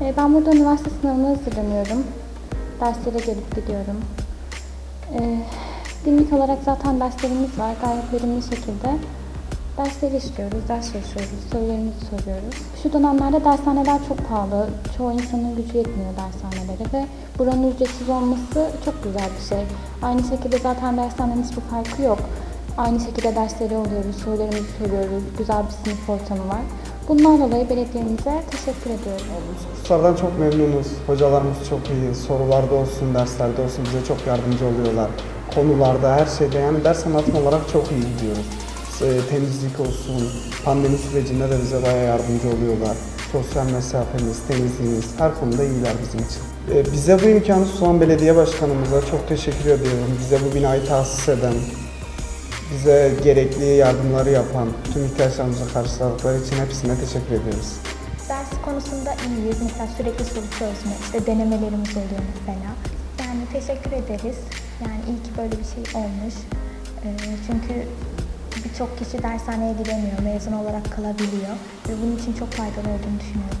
E, ben burada üniversite sınavına hazırlanıyorum. Derslere gelip gidiyorum. E, günlük olarak zaten derslerimiz var. Gayet verimli şekilde dersleri işliyoruz, ders çalışıyoruz, sorularımızı soruyoruz. Şu dönemlerde dershaneler çok pahalı. Çoğu insanın gücü yetmiyor dershanelere ve buranın ücretsiz olması çok güzel bir şey. Aynı şekilde zaten dershanenin hiçbir farkı yok. Aynı şekilde dersleri alıyoruz, sorularımızı soruyoruz, güzel bir sınıf ortamı var. Bundan dolayı belediyemize teşekkür ediyorum. Kurslardan çok memnunuz. Hocalarımız çok iyi. Sorularda olsun, derslerde olsun bize çok yardımcı oluyorlar. Konularda, her şeyde yani ders anlatım olarak çok iyi gidiyoruz. E, temizlik olsun, pandemi sürecinde de bize bayağı yardımcı oluyorlar. Sosyal mesafemiz, temizliğimiz her konuda iyiler bizim için. E, bize bu imkanı sunan belediye başkanımıza çok teşekkür ediyorum. Bize bu binayı tahsis eden, bize gerekli yardımları yapan, tüm ihtiyaçlarımızı karşıladıkları için hepsine teşekkür ediyoruz. Ders konusunda iyiyiz. Mesela sürekli soru çözme, işte denemelerimiz oluyor mesela. Yani teşekkür ederiz. Yani iyi ki böyle bir şey olmuş. Ee, çünkü birçok kişi dershaneye gidemiyor, mezun olarak kalabiliyor. Ve bunun için çok faydalı olduğunu düşünüyorum.